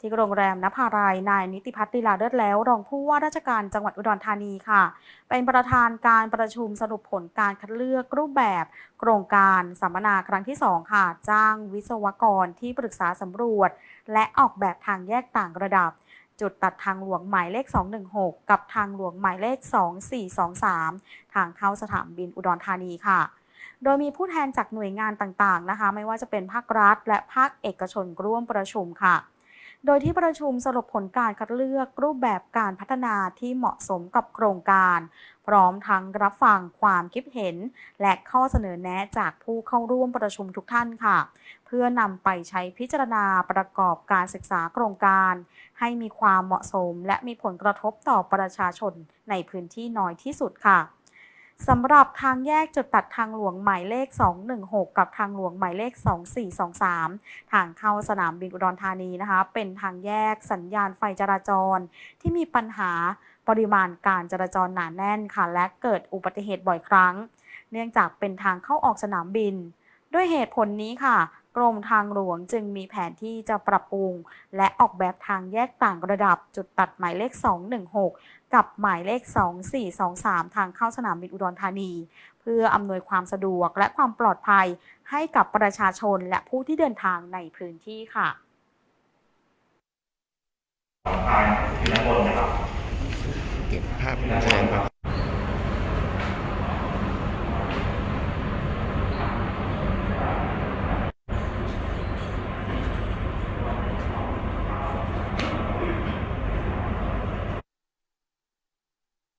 ที่โรงแรมนภารายนายนิติพัฒน์ลีลาเลิศแล้ว รองผู้ว่าราชการจังหวัดอุดรธานีค่ะ เป็นประธานการประชุมสรุปผลการคัดเลือกรูปแบบ โครงการสัมมนาครั้งที่ 2 ค่ะ จ้างวิศวกรที่ปรึกษาสำรวจ และออกแบบทางแยกต่างระดับ จุดตัดทางหลวงหมายเลข 216 กับทางหลวงหมายเลข 2423 ทางเข้าสนามบินอุดรธานีค่ะโดยมีผู้แทนจากหน่วยงานต่างๆนะคะ ไม่ว่าจะเป็นภาครัฐ และภาคเอกชนร่วมประชุมค่ะ โดยที่ประชุมสรุปผลการคัดเลือกรูปแบบการพัฒนาที่เหมาะสมกับโครงการ พร้อมทั้งรับฟังความคิดเห็น และข้อเสนอแนะจากผู้เข้าร่วมประชุมทุกท่านค่ะ เพื่อนำไปใช้พิจารณาประกอบการศึกษาโครงการ ให้มีความเหมาะสมและมีผลกระทบต่อประชาชนในพื้นที่น้อยที่สุดค่ะ สำหรับทางแยกจุดตัดทางหลวงหมายเลข 216 กับทางหลวงหมายเลข 2423 ทางเข้าสนามบินอุดรธานีนะคะ เป็นทางแยกสัญญาณไฟจราจร ที่มีปัญหาปริมาณการจราจรหนาแน่นค่ะ และเกิดอุบัติเหตุบ่อยครั้ง เนื่องจากเป็นทางเข้าออกสนามบิน ด้วยเหตุผลนี้ค่ะ กรมทางหลวงจึงมีแผนที่จะปรับปรุง และออกแบบทางแยกต่างระดับจุดตัดหมายเลข 216 กับหมายเลข 2423 ทางเข้าสนามบินอุดรธานี เพื่ออำนวยความสะดวกและความปลอดภัยให้กับประชาชนและผู้ที่เดินทางในพื้นที่ค่ะทางที่ด้านบนนะครับเก็บภาพแสดงความ